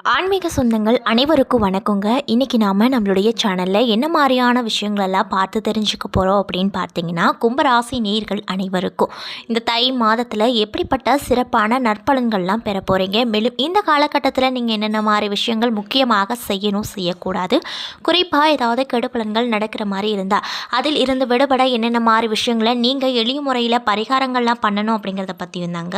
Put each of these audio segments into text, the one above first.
ஆன்மீக சொந்தங்கள் அனைவருக்கும் வணக்கங்க. இன்றைக்கி நாம் நம்மளுடைய சேனலில் என்ன மாதிரியான விஷயங்களெல்லாம் பார்த்து தெரிஞ்சுக்க போகிறோம் அப்படின்னு பார்த்தீங்கன்னா கும்பராசி நேர்கள் அனைவருக்கும். இந்த தை மாதத்தில் எப்படிப்பட்ட சிறப்பான நற்பலன்கள்லாம் பெற போகிறீங்க மேலும் இந்த காலகட்டத்தில் நீங்கள் என்னென்ன மாதிரி விஷயங்கள் முக்கியமாக செய்யணும் செய்யக்கூடாது? குறிப்பாக ஏதாவது கெடுபலன்கள் நடக்கிற மாதிரி இருந்தால் அதில் இருந்து விடுபட என்னென்ன மாதிரி விஷயங்களை நீங்கள் எளிய முறையில் பரிகாரங்கள்லாம் பண்ணணும் அப்படிங்கிறத பற்றி இருந்தாங்க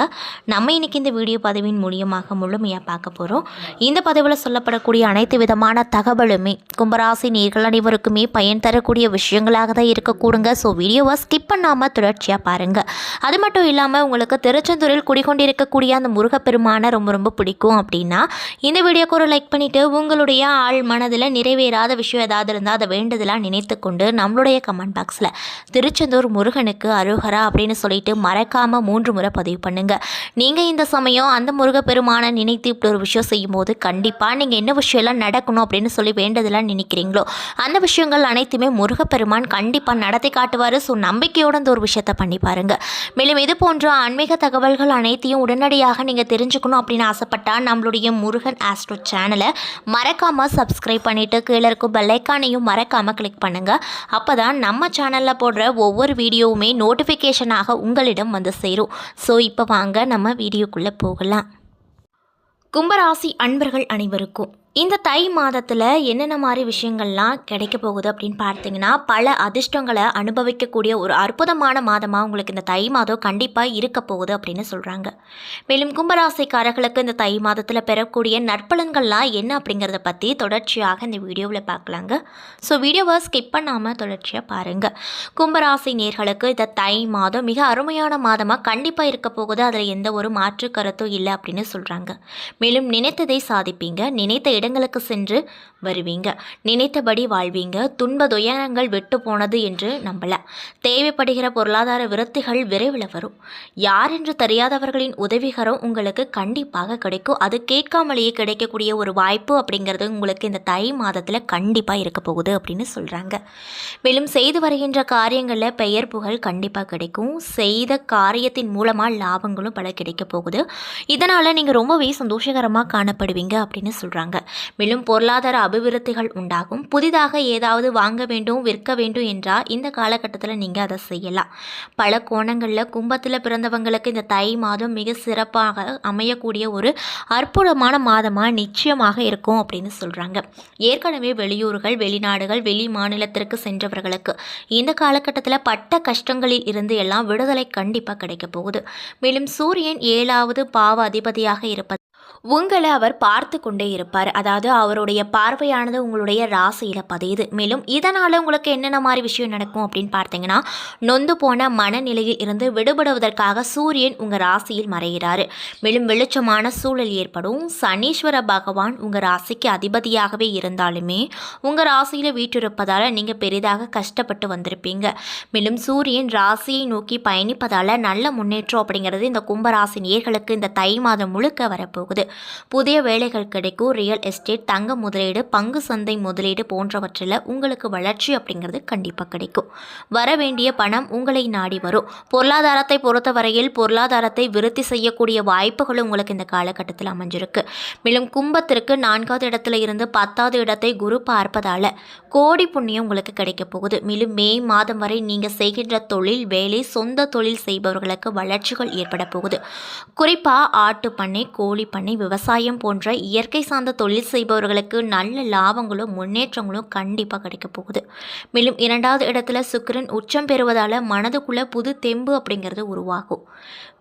நம்ம இன்னைக்கு இந்த வீடியோ பதிவின் மூலியமாக முழுமையாக பார்க்க போகிறோம் இந்த பதிவில் சொல்லப்படக்கூடிய அனைத்து விதமான தகவலுமே கும்பராசி நேர்கள் அனைவருக்குமே பயன் தரக்கூடிய விஷயங்களாக தான் இருக்கக்கூடுங்க. ஸோ வீடியோவை ஸ்கிப் பண்ணாமல் தொடர்ச்சியாக பாருங்கள் அது மட்டும் இல்லாமல் உங்களுக்கு திருச்செந்தூரில் குடிகொண்டிருக்கக்கூடிய அந்த முருகப்பெருமானை ரொம்ப ரொம்ப பிடிக்கும் அப்படின்னா இந்த வீடியோக்கு ஒரு லைக் பண்ணிவிட்டு உங்களுடைய ஆள் மனதில் நிறைவேறாத விஷயம் ஏதாவது இருந்தால் அதை வேண்டுதலாக நினைத்து கொண்டு நம்மளுடைய கமெண்ட் பாக்ஸில் திருச்செந்தூர் முருகனுக்கு அருகரா அப்படின்னு சொல்லிட்டு மறக்காமல் மூன்று முறை பதிவு பண்ணுங்கள் நீங்கள் இந்த சமயம் அந்த முருகப்பெருமானை நினைத்து இப்படி ஒரு விஷயம் செய்யும்போது கண்டிப்பாக நீங்கள் என்ன விஷயம்லாம் நடக்கணும் அப்படின்னு சொல்லி வேண்டதெல்லாம் நினைக்கிறீங்களோ அந்த விஷயங்கள் அனைத்துமே முருகப்பெருமான் கண்டிப்பாக நடத்தி காட்டுவார். ஸோ நம்பிக்கையோட இந்த ஒரு விஷயத்த பண்ணி பாருங்கள் மேலும் இது போன்ற ஆன்மீக தகவல்கள் அனைத்தையும் உடனடியாக நீங்கள் தெரிஞ்சுக்கணும் அப்படின்னு ஆசைப்பட்டால் நம்மளுடைய முருகன் ஆஸ்ட்ரோ சேனலை மறக்காமல் சப்ஸ்கிரைப் பண்ணிவிட்டு கீழே இருக்கும் பெல்லைக்கானையும் மறக்காமல் கிளிக் பண்ணுங்கள் அப்போ தான் நம்ம சேனலில் போடுற ஒவ்வொரு வீடியோவுமே நோட்டிஃபிகேஷனாக உங்களிடம் வந்து சேரும். ஸோ இப்போ வாங்க நம்ம வீடியோக்குள்ளே போகலாம். கும்பராசி அன்பர்கள் அனைவருக்கும் இந்த தை மாதத்தில் என்னென்ன மாதிரி விஷயங்கள்லாம் கிடைக்க போகுது அப்படின்னு பார்த்தீங்கன்னா பல அதிர்ஷ்டங்களை அனுபவிக்கக்கூடிய ஒரு அற்புதமான மாதமாக உங்களுக்கு இந்த தை மாதம் கண்டிப்பாக இருக்க போகுது அப்படின்னு சொல்கிறாங்க மேலும் கும்பராசிக்காரர்களுக்கு இந்த தை மாதத்தில் பெறக்கூடிய நற்பலன்கள்லாம் என்ன அப்படிங்கிறத பற்றி தொடர்ச்சியாக இந்த வீடியோவில் பார்க்கலாங்க. ஸோ வீடியோவை ஸ்கிப் பண்ணாமல் தொடர்ச்சியாக பாருங்கள் கும்பராசி நேர்களுக்கு இந்த தை மாதம் மிக அருமையான மாதமாக கண்டிப்பாக இருக்க போகுது. அதில் எந்த ஒரு மாற்று கருத்தும் இல்லை அப்படின்னு சொல்கிறாங்க மேலும் நினைத்ததை சாதிப்பீங்க. நினைத்த இடங்களுக்கு சென்று வருவீங்க. நினைத்தபடி வாழ்வீங்க. துன்ப துயரங்கள் விட்டு போனது என்று நம்பல. தேவைப்படுகிற பொருளாதார விருத்திகள் விரைவில் வரும். யார் என்று தெரியாதவர்களின் உதவிகரம் உங்களுக்கு கண்டிப்பாக கிடைக்கும். அது கேட்காமலேயே கிடைக்கக்கூடிய ஒரு வாய்ப்பு அப்படிங்கிறது உங்களுக்கு இந்த தை மாதத்தில் கண்டிப்பாக இருக்க போகுது அப்படின்னு சொல்கிறாங்க மேலும் செய்து வருகின்ற காரியங்களில் பெயர் புகழ் கண்டிப்பாக கிடைக்கும். செய்த காரியத்தின் மூலமாக லாபங்களும் பல கிடைக்க போகுது. இதனால் நீங்கள் ரொம்பவே சந்தோஷகரமாக காணப்படுவீங்க அப்படின்னு சொல்கிறாங்க மேலும் பொருளாதார அபிவிருத்திகள் உண்டாகும். புதிதாக ஏதாவது வாங்க வேண்டும் விற்க வேண்டும் என்றால் இந்த காலகட்டத்தில் நீங்கள் அதை செய்யலாம். பல கோணங்களில் கும்பத்தில் பிறந்தவங்களுக்கு இந்த தை மாதம் மிக சிறப்பாக அமையக்கூடிய ஒரு அற்புதமான மாதமாக நிச்சயமாக இருக்கும் அப்படின்னு சொல்கிறாங்க ஏற்கனவே வெளியூர்கள் வெளிநாடுகள் வெளி மாநிலத்திற்கு சென்றவர்களுக்கு இந்த காலகட்டத்தில் பட்ட கஷ்டங்களில் இருந்து எல்லாம் விடுதலை கண்டிப்பாக கிடைக்க போகுது. மேலும் சூரியன் ஏழாவது பாவ அதிபதியாக இருப்பது உங்களை அவர் பார்த்து கொண்டே இருப்பார். அதாவது அவருடைய பார்வையானது உங்களுடைய ராசியில் பதியுது. மேலும் இதனால் உங்களுக்கு என்னென்ன மாதிரி விஷயம் நடக்கும் அப்படின்னு பார்த்தீங்கன்னா நொந்து போன மனநிலையில் இருந்து விடுபடுவதற்காக சூரியன் உங்கள் ராசியில் மறைகிறாரு. மேலும் வெளிச்சமான சூழல் ஏற்படும். சனீஸ்வர பகவான் உங்கள் ராசிக்கு அதிபதியாகவே இருந்தாலுமே உங்கள் ராசியில் வீற்றிருப்பதால் நீங்கள் பெரிதாக கஷ்டப்பட்டு வந்திருப்பீங்க. மேலும் சூரியன் ராசியை நோக்கி பயணிப்பதால் நல்ல முன்னேற்றம் அப்படிங்கிறது இந்த கும்பராசி நேர்களுக்கு இந்த தை மாதம் முழுக்க வரப்போகுது. புதிய வேலைகள் கிடைக்கும். ரியல் எஸ்டேட் தங்க முதலீடு பங்கு சந்தை முதலீடு போன்றவற்றில் உங்களுக்கு வளர்ச்சி அப்படிங்கிறது கண்டிப்பாக கிடைக்கும். வர வேண்டிய பணம் உங்களை நாடி வரும். பொருளாதாரத்தை பொறுத்தவரையில் பொருளாதாரத்தை விருத்தி செய்யக்கூடிய வாய்ப்புகள் உங்களுக்கு இந்த காலகட்டத்தில் அமைஞ்சிருக்கு. மேலும் கும்பத்திற்கு நான்காவது இடத்துல இருந்து பத்தாவது இடத்தை குரு பார்ப்பதால் கோடி புண்ணியம் உங்களுக்கு கிடைக்க போகுது. மேலும் மே மாதம் வரை நீங்கள் செய்கின்ற தொழில் வேலை சொந்த தொழில் செய்பவர்களுக்கு வளர்ச்சிகள் ஏற்பட போகுது. குறிப்பாக ஆட்டு பண்ணை கோழி பண்ணை விவசாயம் போன்ற இயற்கை சார்ந்த தொழில் செய்பவர்களுக்கு நல்ல லாபங்களும் முன்னேற்றங்களும் கண்டிப்பாக கிடைக்க போகுது. மேலும் இரண்டாவது இடத்துல சுக்கரன் உச்சம் பெறுவதால் மனதுக்குள்ள புது தெம்பு அப்படிங்கிறது உருவாகும்.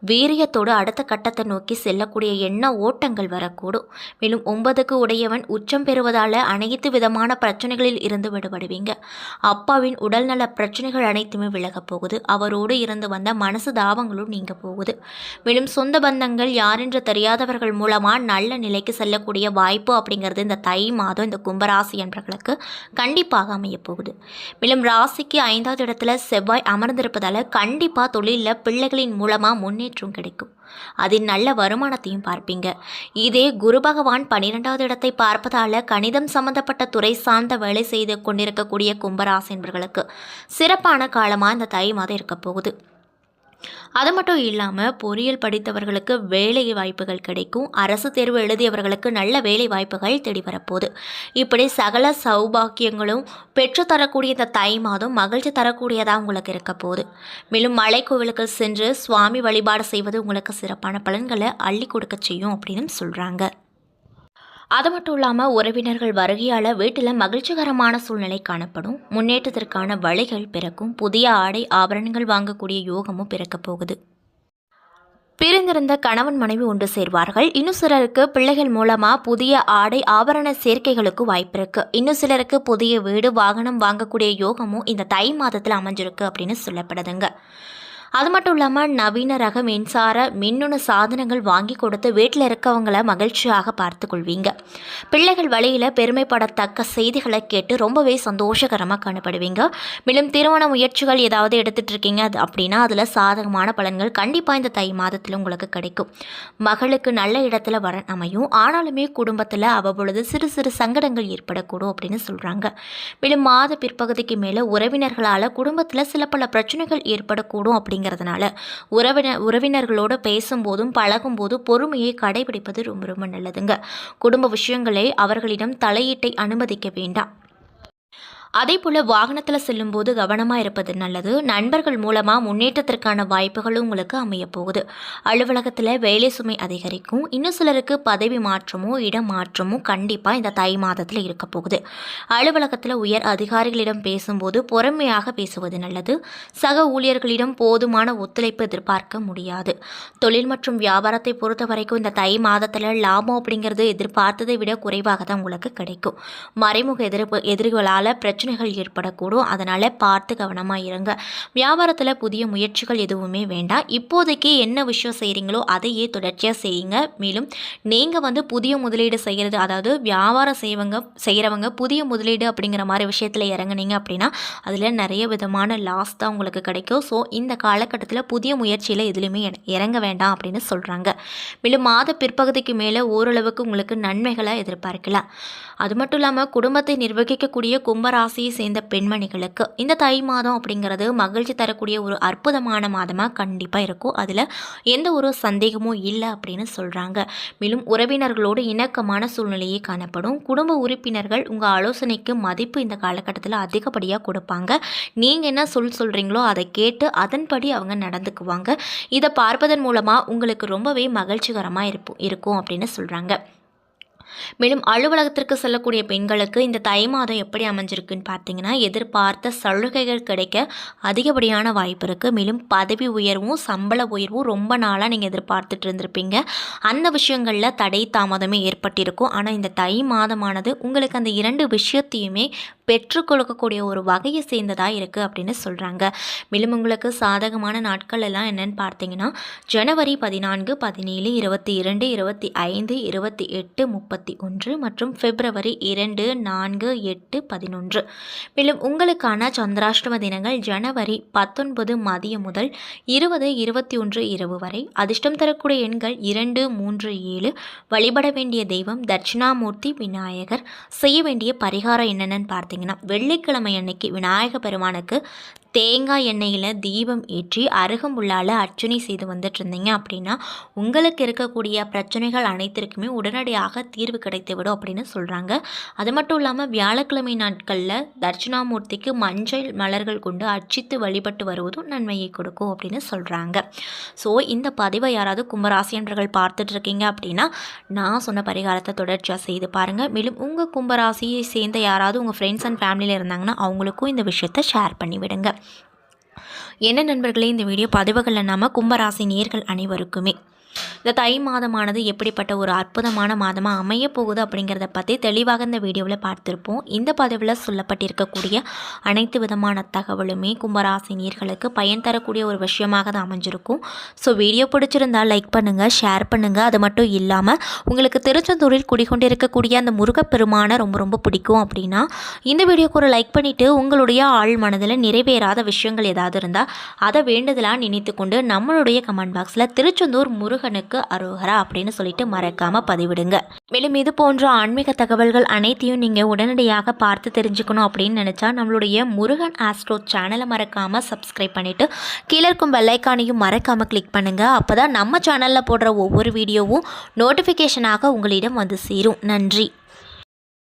வீரியத்தோடு அடுத்த கட்டத்தை நோக்கி செல்லக்கூடிய எண்ண ஓட்டங்கள் வரக்கூடும். மேலும் ஒன்பதுக்கு உடையவன் உச்சம் பெறுவதால் அனைத்து விதமான பிரச்சனைகளில் இருந்து விடுபடுவீங்க. அப்பாவின் உடல்நல பிரச்சனைகள் அனைத்துமே விலகப் போகுது. அவரோடு இருந்து வந்த மனசு தாபங்களும் நீங்க போகுது. மேலும் சொந்த பந்தங்கள் யாரென்று தெரியாதவர்கள் மூலம் மூலமாக நல்ல நிலைக்கு செல்லக்கூடிய வாய்ப்பு அப்படிங்கிறது இந்த தை மாதம் இந்த கும்பராசி என்பவர்களுக்கு கண்டிப்பாக அமையப்போகுது மேலும் ராசிக்கு ஐந்தாவது இடத்துல செவ்வாய் அமர்ந்திருப்பதால் கண்டிப்பாக தொழிலில் பிள்ளைகளின் மூலமாக முன்னேற்றம் கிடைக்கும். அதில் நல்ல வருமானத்தையும் பார்ப்பீங்க. இதே குரு பகவான் பன்னிரெண்டாவது இடத்தை பார்ப்பதால் கணிதம் சம்பந்தப்பட்ட துறை சார்ந்த வேலை செய்து கொண்டிருக்கக்கூடிய கும்பராசி என்பவர்களுக்கு சிறப்பான காலமாக இந்த தை மாதம் இருக்க போகுது. அது மட்டும் இல்லாமல் பொறியியல் படித்தவர்களுக்கு வேலை வாய்ப்புகள் கிடைக்கும். அரசு தேர்வு எழுதியவர்களுக்கு நல்ல வேலை வாய்ப்புகள் தேடி வரப்போகுது இப்படி சகல சௌபாக்கியங்களும் பெற்றுத்தரக்கூடிய இந்த தை மாதம் மகிழ்ச்சி தரக்கூடியதாக உங்களுக்கு இருக்க போகுது. மேலும் மலை கோவிலுக்கு சென்று சுவாமி வழிபாடு செய்வது உங்களுக்கு சிறப்பான பலன்களை அள்ளி கொடுக்க செய்யும் அப்படின்னு சொல்கிறாங்க அது மட்டும் இல்லாமல் உறவினர்கள் வருகையால் வீட்டில் மகிழ்ச்சிகரமான சூழ்நிலை காணப்படும். முன்னேற்றத்திற்கான வழிகள் பிறக்கும். புதிய ஆடை ஆபரணங்கள் வாங்கக்கூடிய யோகமும் பிறக்கப் போகுது. பிரிந்திருந்த கணவன் மனைவி ஒன்று சேர்வார்கள். இன்னும் சிலருக்கு பிள்ளைகள் மூலமாக புதிய ஆடை ஆபரண சேர்க்கைகளுக்கு வாய்ப்பிருக்கு இன்னும் சிலருக்கு புதிய வீடு வாகனம் வாங்கக்கூடிய யோகமும் இந்த தை மாதத்தில் அமைஞ்சிருக்கு அப்படின்னு சொல்லப்படுதுங்க. அது மட்டும் இல்லாமல் நவீன ரக மின்சார மின்னணு சாதனங்கள் வாங்கி கொடுத்து வீட்டில் இருக்கவங்கள மகிழ்ச்சியாக பார்த்து கொள்வீங்க. பிள்ளைகள் வழியில் பெருமைப்படத்தக்க செய்திகளை கேட்டு ரொம்பவே சந்தோஷகரமாக காணப்படுவீங்க. மேலும் திருமண முயற்சிகள் ஏதாவது எடுத்துட்டு இருக்கீங்க அது அப்படின்னா அதில் சாதகமான பலன்கள் கண்டிப்பாக இந்த தை மாதத்தில் உங்களுக்கு கிடைக்கும். மகளுக்கு நல்ல இடத்துல வர அமையும். ஆனாலுமே குடும்பத்தில் அவ்வப்பொழுது சிறு சிறு சங்கடங்கள் ஏற்படக்கூடும் அப்படின்னு சொல்கிறாங்க மேலும் மாத பிற்பகுதிக்கு மேலே உறவினர்களால் குடும்பத்தில் சில பல பிரச்சனைகள் ஏற்படக்கூடும் அப்படிங்கிறதுனால உறவின உறவினர்களோடு பேசும்போதும் பழகும்போது பொறுமையை கடைபிடிப்பது ரொம்ப ரொம்ப நல்லதுங்க. குடும்ப விஷயங்களை அவர்களிடம் தலையீட்டை அனுமதிக்க வேண்டாம். அதே போல் வாகனத்தில் செல்லும்போது கவனமாக இருப்பது நல்லது. நண்பர்கள் மூலமாக முன்னேற்றத்திற்கான வாய்ப்புகளும் உங்களுக்கு அமையப்போகுது அலுவலகத்தில் வேலை சுமை அதிகரிக்கும். இன்னும் சிலருக்கு பதவி மாற்றமோ இடம் மாற்றமோ கண்டிப்பாக இந்த தை மாதத்தில் இருக்க போகுது. அலுவலகத்தில் உயர் அதிகாரிகளிடம் பேசும்போது பொறுமையாக பேசுவது நல்லது. சக ஊழியர்களிடம் போதுமான ஒத்துழைப்பு எதிர்பார்க்க முடியாது. தொழில் மற்றும் வியாபாரத்தை பொறுத்த வரைக்கும் இந்த தை மாதத்தில் லாபம் அப்படிங்கிறது எதிர்பார்த்ததை விட குறைவாக தான் உங்களுக்கு கிடைக்கும். மறைமுக எதிர்ப்பு எதிரிகளால் பிரச்சனைகள் ஏற்படக்கூடும். அதனால் பார்த்து கவனமாக இருங்க. வியாபாரத்தில் புதிய முயற்சிகள் எதுவுமே வேண்டாம். இப்போதைக்கு என்ன விஷயம் செய்கிறீங்களோ அதையே தொடர்ச்சியாக செய்யுங்க. மேலும் நீங்கள் வந்து புதிய முதலீடு செய்கிறது அதாவது வியாபாரம் செய்வங்க செய்கிறவங்க புதிய முதலீடு அப்படிங்கிற மாதிரி விஷயத்தில் இறங்குனீங்க அப்படின்னா அதில் நிறைய விதமான லாஸ் தான் உங்களுக்கு கிடைக்கும். ஸோ இந்த காலகட்டத்தில் புதிய முயற்சியில் எதுலையுமே இறங்க வேண்டாம் அப்படின்னு சொல்கிறாங்க மேலும் மாத பிற்பகுதிக்கு மேலே ஓரளவுக்கு உங்களுக்கு நன்மைகளை எதிர்பார்க்கலாம். அது மட்டும் இல்லாமல் குடும்பத்தை நிர்வகிக்கக்கூடிய ராசியை சேர்ந்த பெண்மணிகளுக்கு இந்த தை மாதம் அப்படிங்கிறது மகிழ்ச்சி தரக்கூடிய ஒரு அற்புதமான மாதமாக கண்டிப்பாக இருக்கும். அதில் எந்த ஒரு சந்தேகமும் இல்லை அப்படின்னு சொல்கிறாங்க மேலும் உறவினர்களோடு இணக்கமான சூழ்நிலையே காணப்படும். குடும்ப உறுப்பினர்கள் உங்கள் ஆலோசனைக்கு மதிப்பு இந்த காலகட்டத்தில் அதிகப்படியாக கொடுப்பாங்க. நீங்கள் என்ன சொல் சொல்கிறீங்களோ அதை கேட்டு அதன்படி அவங்க நடந்துக்குவாங்க. இதை பார்ப்பதன் மூலமாக உங்களுக்கு ரொம்பவே மகிழ்ச்சிகரமாக இருப்போம் இருக்கும் அப்படின்னு சொல்கிறாங்க மேலும் அலுவலகத்திற்கு செல்லக்கூடிய பெண்களுக்கு இந்த தை மாதம் எப்படி அமைஞ்சிருக்குன்னு பார்த்தீங்கன்னா எதிர்பார்த்த சலுகைகள் கிடைக்க அதிகப்படியான வாய்ப்பு இருக்குது மேலும் பதவி உயர்வும் சம்பள உயர்வும் ரொம்ப நாளாக நீங்கள் எதிர்பார்த்துட்டு இருந்திருப்பீங்க. அந்த விஷயங்களில் தடை தாமதமே ஏற்பட்டிருக்கும். ஆனால் இந்த தை மாதமானது உங்களுக்கு அந்த இரண்டு விஷயத்தையுமே பெற்றுக்கொடுக்கக்கூடிய ஒரு வகையை சேர்ந்ததாக இருக்குது அப்படின்னு சொல்கிறாங்க மேலும் உங்களுக்கு சாதகமான நாட்கள் எல்லாம் என்னென்னு பார்த்தீங்கன்னா ஜனவரி பதினான்கு பதினேழு இருபத்தி இரண்டு இருபத்தி ஐந்து இருபத்தி எட்டு முப்பத்தி ஒன்று மற்றும் பிப்ரவரி இரண்டு நான்கு எட்டு பதினொன்று. மேலும் உங்களுக்கான சந்திராஷ்டம தினங்கள் ஜனவரி பத்தொன்பது மதியம் முதல் இருபது இருபத்தி ஒன்று இரவு வரை. அதிர்ஷ்டம் தரக்கூடிய எண்கள் இரண்டு மூன்று ஏழு. வழிபட வேண்டிய தெய்வம் தட்சிணாமூர்த்தி விநாயகர். செய்ய வேண்டிய பரிகாரம் என்னென்னு பார்த்தீங்கன்னா வெள்ளிக்கிழமை அன்னைக்கு விநாயக பெருமானுக்கு தேங்காய் எண்ணெயில் தீபம் ஏற்றி அருகம்புல்லால் அர்ச்சனை செய்து வந்துட்டு இருந்தீங்க அப்படின்னா உங்களுக்கு இருக்கக்கூடிய பிரச்சனைகள் அனைத்திற்குமே உடனடியாக தீர்வு கிடைத்துவிடும் அப்படின்னு சொல்கிறாங்க அது மட்டும் இல்லாமல் வியாழக்கிழமை நாட்களில் தட்சிணாமூர்த்திக்கு மஞ்சள் மலர்கள் கொண்டு அர்ச்சித்து வழிபட்டு வருவதும் நன்மையை கொடுக்கும் அப்படின்னு சொல்கிறாங்க ஸோ இந்த பதிவை யாராவது கும்பராசியன்றர்கள் பார்த்துட்டு இருக்கீங்க அப்படின்னா நான் சொன்ன பரிகாரத்தை தொடர்ச்சியாக செய்து பாருங்கள் மேலும் உங்கள் கும்பராசியை சேர்ந்த யாராவது உங்கள் ஃப்ரெண்ட்ஸ் அண்ட் ஃபேமிலியில் இருந்தாங்கன்னா அவங்களுக்கும் இந்த விஷயத்தை ஷேர் பண்ணிவிடுங்க. என்ன நண்பர்களே இந்த வீடியோ பதிவுகளில் நாம கும்பராசி நேர்கள் அனைவருக்குமே. இந்த தை மாதமானது எப்படிப்பட்ட ஒரு அற்புதமான மாதமாக அமைய போகுது அப்படிங்கிறத பற்றி தெளிவாக இந்த வீடியோவில் பார்த்துருப்போம். இந்த பதிவில் சொல்லப்பட்டிருக்கக்கூடிய அனைத்து விதமான தகவலுமே கும்பராசினியர்களுக்கு பயன் தரக்கூடிய ஒரு விஷயமாக தான் அமைஞ்சிருக்கும். ஸோ வீடியோ பிடிச்சிருந்தா லைக் பண்ணுங்கள் ஷேர் பண்ணுங்கள் அது மட்டும் இல்லாமல் உங்களுக்கு திருச்செந்தூரில் குடிக்கொண்டு இருக்கக்கூடிய அந்த முருகப்பெருமானை ரொம்ப ரொம்ப பிடிக்கும் அப்படின்னா இந்த வீடியோக்கு ஒரு லைக் பண்ணிவிட்டு உங்களுடைய ஆள் மனதில் நிறைவேறாத விஷயங்கள் ஏதாவது இருந்தால் அதை வேண்டுதலாக நினைத்து கொண்டு நம்மளுடைய கமெண்ட் பாக்ஸில் திருச்செந்தூர் முருகனுக்கு முருகனுக்கு அரோகரா அப்படின்னு சொல்லிட்டு மறக்காமல் பதிவிடுங்க. மேலும் இது போன்ற ஆன்மீக தகவல்கள் அனைத்தையும் நீங்கள் உடனடியாக பார்த்து தெரிஞ்சுக்கணும் அப்படின்னு நினச்சா நம்மளுடைய முருகன் ஆஸ்ட்ரோ சேனலை மறக்காமல் சப்ஸ்கிரைப் பண்ணிவிட்டு கீழே இருக்கும் பெல்லைக்கானையும் மறக்காமல் கிளிக் பண்ணுங்கள் அப்போ தான் நம்ம சேனலில் போடுற ஒவ்வொரு வீடியோவும் நோட்டிஃபிகேஷனாக உங்களிடம் வந்து சேரும். நன்றி.